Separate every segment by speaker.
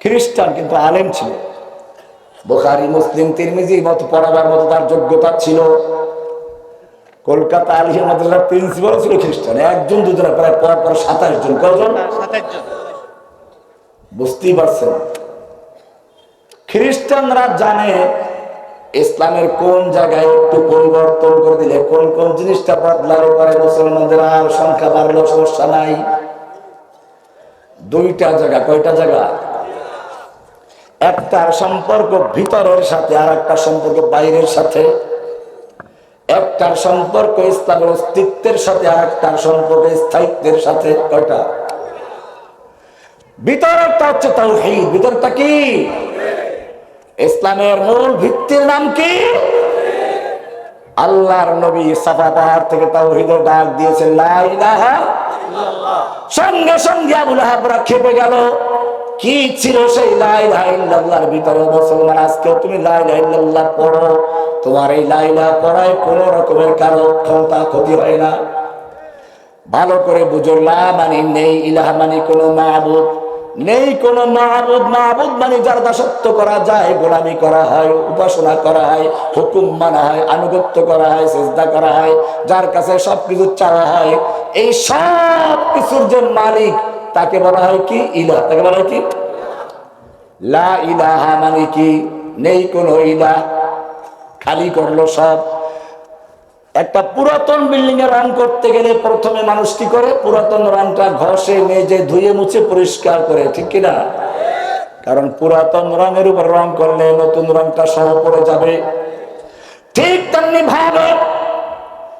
Speaker 1: খ্রিস্টান কিন্তু আলেম ছিল। বোখারি মুসলিম তিরমিজি মতো পড়াবার মতো তার যোগ্যতা ছিল। কলকাতা আলিয়া মাদ্রাসার প্রিন্সিপাল ছিল খ্রিস্টান। একজন দুজনে প্রায় পর পর সাতাশ জন। কজন বুঝতেই পারছেন। খ্রিস্টানরা জানে ইসলামের কোন জায়গায় একটু পরিবর্তন করে দিলে কোন কোন জিনিসটা বদলালে পরে মুসলমানদের আর সংখ্যা বাড়লেও সমস্যা নাই। দুইটা জায়গা কয়টা জায়গা? একটা সম্পর্ক ভিতরের সাথে আর একটা সম্পর্ক বাইরের সাথে। একটার সম্পর্ক ইসলামের অস্তিত্বের সাথে আর একটার সম্পর্ক স্থায়িত্বের সাথে। কয়টা? ভিতরটা হচ্ছে তাওহীদ। ভিতরটা কি? ইসলামের মূল ভিত্তির নাম কি? আল্লাহর নবী সাফা পাহাড় থেকে তাওহীদের ডাক দিয়েছেন সঙ্গে সঙ্গে আবুল হাবরা খেপে গেল। কি ছিল সেই লা ইলাহা ইল্লাল্লাহর ভিতরে? মুসলমান, আজকে তুমি লা ইলাহা ইল্লাল্লাহ পড়ো। তোমার এই লা ইলাহা পড়ায় কোনো রকমের কারও ক্ষমতা ক্ষতি হয় না। ভালো করে বুঝো, লা মানে নেই, ইলাহা মানে কোনো মাহবুদ নেই কোনো মাহবুদ মাহবুদ মানে যার দাসত্ব করা যায়, গোলামি করা হয়, উপাসনা করা হয়, হুকুম মানা হয়, আনুগত্য করা হয় চেষ্টা করা হয়, যার কাছে সবকিছু চাওয়া হয়। এই সব কিছুর যে মালিক তাকে বলা হয় কি? ইলাহ। তাকে বলা হয় কি? লা ইলাহা মানে কি? নেই কোনো ইলাহ। খালি করল সব। একটা পুরাতন বিল্ডিং এ রান করতে গেলে প্রথমে মানুষ কি করে? পুরাতন রানটা ঘষে, মেজে, ধুয়ে, মুছে পরিষ্কার করে, ঠিক কিনা কারণ পুরাতন রঙের উপর রং করলে নতুন রংটা সহ পড়ে যাবে। ঠিক তেমনি ভাবে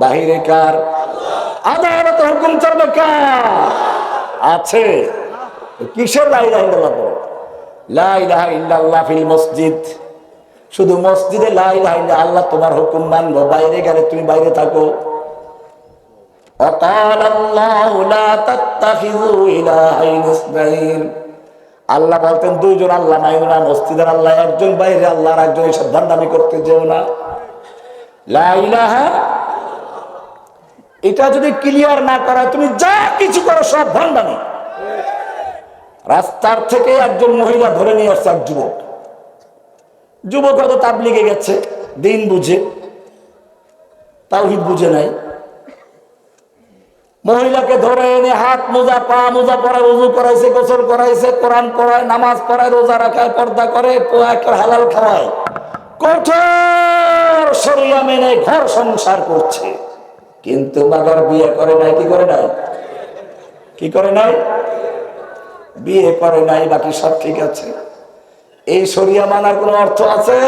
Speaker 1: বাহিরে কার আদালতে হুকুম চলবে কার আছে কিসের লাইলাহ ইল্লাল্লাহ লাইলাহা ইল্লাল্লাহ ফিল মসজিদ শুধু মসজিদে লাইলাহা ইল্লাল্লাহ আল্লাহ তোমার হুকুম মানবো বাইরে গেলে তুমি বাইরে থাকো وقال الله لا تتخذوا إلهين اثنين আল্লাহ বলতেন দুইজন আল্লাহ নাই না মসজিদের আল্লাহ একজন বাইরে আল্লাহ আর একজন এসব ভান্ডামি করতে যেও না লা ইলাহা এটা যদি ক্লিয়ার না করা তুমি যা কিছু করো সব ভণ্ডামি। রাস্তার থেকে একজন মহিলা ধরে নিয়ে আসছে এক যুবক। যুবক হয়তো তাবলিগে গেছে, দিন বুঝে, তাওহিদ বুঝে নাই। মহিলাকে ধরে এনে হাত মোজা, পা মোজা পরায় উজু করাইছে, গোসল করাইছে, কোরআন পড়ায়, নামাজ পড়ায়, রোজা রাখায়, পর্দা করে হালাল খাওয়ায়। কঠোর সরিয়া মেনে ঘর সংসার করছে। কিন্তু বাবার বিয়ে করে নাই, কি করে নাই? কি করে নাই? বিয়ে করে নাই, বাকি সব ঠিক আছে। এই সরিয়া মানার কোন অর্থ আছে?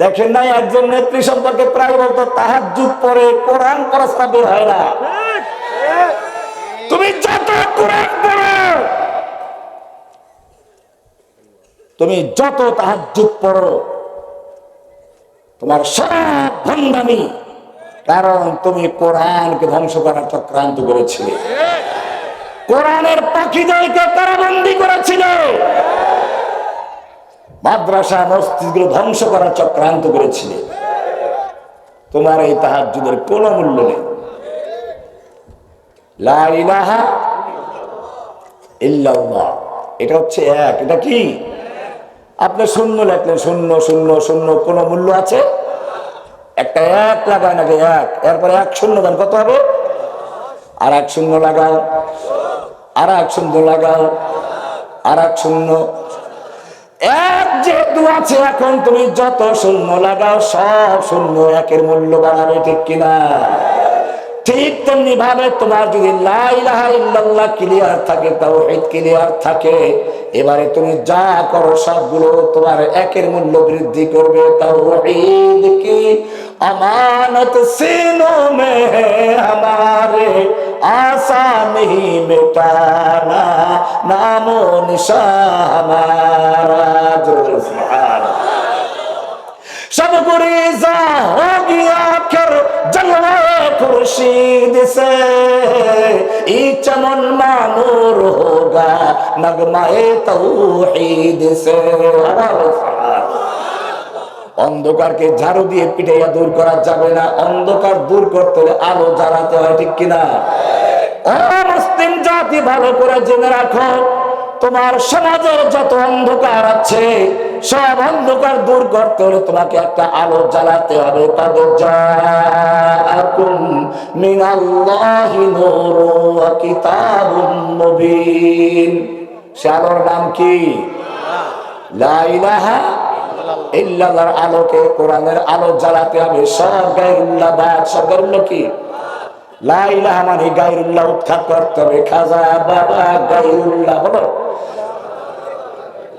Speaker 1: দেখেন নাই, একজন নেত্রী সম্পর্কে প্রায় বলতো তাহার যুগ পরে কোরআন পড়াশোনা বের হয় না। তুমি যত কোরআন পড়ো, তুমি যত তাহার যুগ পড়ো, তোমার সব ভণ্ডামি কারণ তুমি কোরআনকে ধ্বংস করার চক্রান্ত করেছিলে। কোরআনের পাখিদেরকে কারাবন্দি করেছিল। মাদ্রাসা, মসজিদগুলো ধ্বংস করার চক্রান্ত করেছিলে। তোমার এই তাহাজুদের কোন মূল্য নেই এটা হচ্ছে এক। এটা কি? আপনি শূন্য লেখলেন, শূন্য শূন্য শূন্য, কোন মূল্য আছে? একটা এক লাগায় নাকি এক? এরপরে এক শূন্য দেন, কত হবে? আর এক শূন্য লাগাও। আর এক শূন্য লাগাও। আর এক শূন্য। এক যেহেতু আছে, এখন তুমি যত শূন্য লাগাও, সব শূন্য একের মূল্য বাড়াবে ঠিক কিনা? ঠিক তেমনি ভাবে তোমার যদি ক্লিয়ার থাকে তাও ক্লিয়ার থাকে, এবারে তুমি যা করো সবগুলো তোমার একের মূল্য বৃদ্ধি করবে। তাও কি? আমানত মে আমারে, আশা মেটানা, নাম নিশা সব গুরি যা হো জঙ্গল खुर्शीद से ई चमन मामूर होगा नगमाए तौहीद से অন্ধকারকে ঝাড়ু দিয়ে পিটাইয়া দূর করা যাবে না অন্ধকার দূর করতে হলে আলো জ্বালাতে হয় ঠিক কিনা ও মুসলিম জাতি ভালো করে জেনে রাখো তোমার সমাজের যত অন্ধকার আছে সব অন্ধকার দূর করতে হলে তোমাকে একটা আলো জ্বালাতে হবে। আলোর নাম কি? আলোকে কোরআনের আলো জ্বালাতে হবে। সব গায়রুল্লাহ কি? লা ইলাহা মানে গায়রুল্লাহ উৎখাত করতে হবে। খাজা বাবা গায়রুল্লাহ বলো।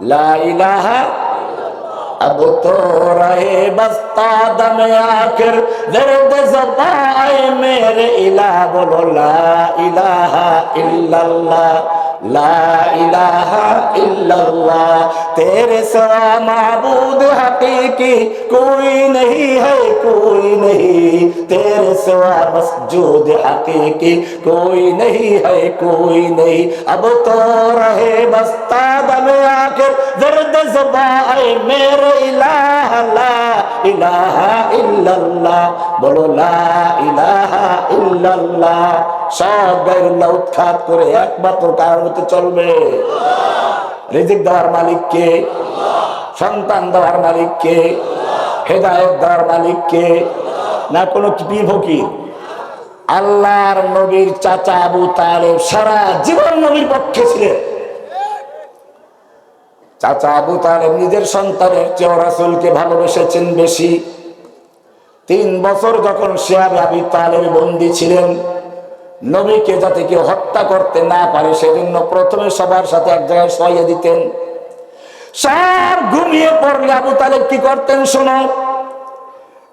Speaker 1: লাইলাহা اب تو رہے بستا دم آخر درد ستا آئے میرے الہ بولو لا الہ الا اللہ لا الہ الا اللہ تیرے سوا معبود حقیقی کوئی نہیں ہے کوئی نہیں تیرے سوا مسجود حقیقی کوئی نہیں ہے کوئی نہیں اب تو رہے بستہ دم آخر درد زباں میرے উৎখাত করে একমাত্র কার মতো চলবে। রিজিক দেওয়ার মালিক কে? সন্তান দেওয়ার মালিক কে? হেদায়েত দেওয়ার মালিক কে? না কোনো আল্লাহর নবীর চাচা আবু তালেব সারা জীবন নবীর পক্ষে ছিলেন। চাচা আবু তালেব নিজের সন্তানের চেয়ে রাসুলকে ভালোবেসেছেন বেশি। তিন বছর যখন শেয়ার আবি তালেব বন্দী ছিলেন, নবীকে যাতে কেউ হত্যা করতে না পারে, সেজন্য প্রথমে সবার সাথে এক জায়গায় শোয়াইয়ে দিতেন। সার ঘুমিয়ে পড়লে আবু তালেব কি করতেন শোনো?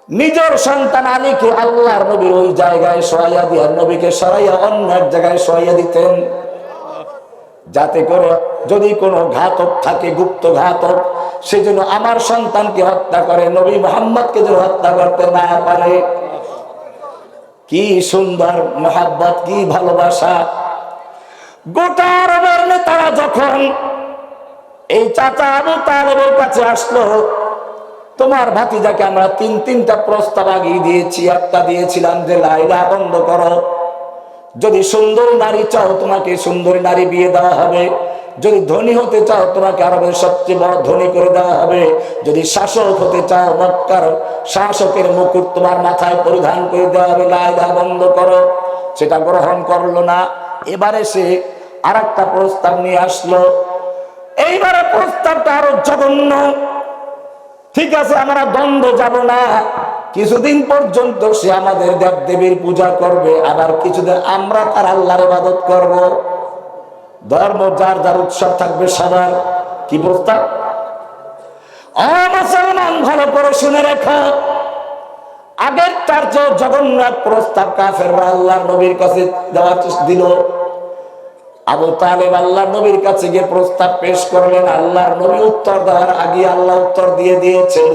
Speaker 1: নিজের সন্তান আলীকে আল্লাহর নবীর ওই জায়গায় শোয়াইয়া দিয়ে নবীকে সরাইয়া অন্য এক জায়গায় শোয়াইয়া দিতেন। যাতে করে যদি কোনো ঘাতক থাকে, গুপ্ত ঘাতক সেজন্য আমার সন্তানকে হত্যা করে, নবী মোহাম্মদকে যেন হত্যা করতে না পারে। কি সুন্দর মোহাব্বত, কি ভালোবাসা। গোটা আরবের নেতারা যখন এই চাচা আবু তালেবের কাছে আসলো, তোমার ভাতিজাকে আমরা তিন তিনটা প্রস্তাব আগিয়ে দিয়েছি একটা দিয়েছিলাম যে লাইলা বন্ধ করো। যদি সুন্দরী নারী চাও, তোমাকে সুন্দরী নারী বিয়ে দেওয়া হবে। যদি ধনী হতে চাও, তোমাকে আরবের সবচেয়ে বড় ধনী করে দেওয়া হবে। যদি শাসক হতে চাও, মক্কার শাসকের মুকুট তোমার মাথায় পরিধান করে দেওয়া হবে। লাইলা বন্ধ করো। সেটা গ্রহণ করল না। এবারে সে আর একটা প্রস্তাব নিয়ে আসলো। এইবারে প্রস্তাবটা আরও জঘন্য। ঠিক আছে, আমরা দ্বন্দ্ব যাব না। কিছুদিন পর্যন্ত সে আমাদের দেব দেবীর পূজা করবে, আবার কিছুদিন আমরা তার আল্লাহর ইবাদত করব। ধর্ম, যার যার উৎসব থাকবে সবার। কি প্রস্তাব? মুসলমান, ভালো করে শুনে রেখো। আগের তার জগন্নাথ প্রস্তাব কাফের আল্লাহ নবীর কাছে দেওয়া দিল। আবু তালেব আল্লাহ নবীর কাছে গিয়ে প্রস্তাব পেশ করলেন, আল্লাহর নবী উত্তর দেওয়ার আগে আল্লাহ উত্তর দিয়ে দিয়েছেন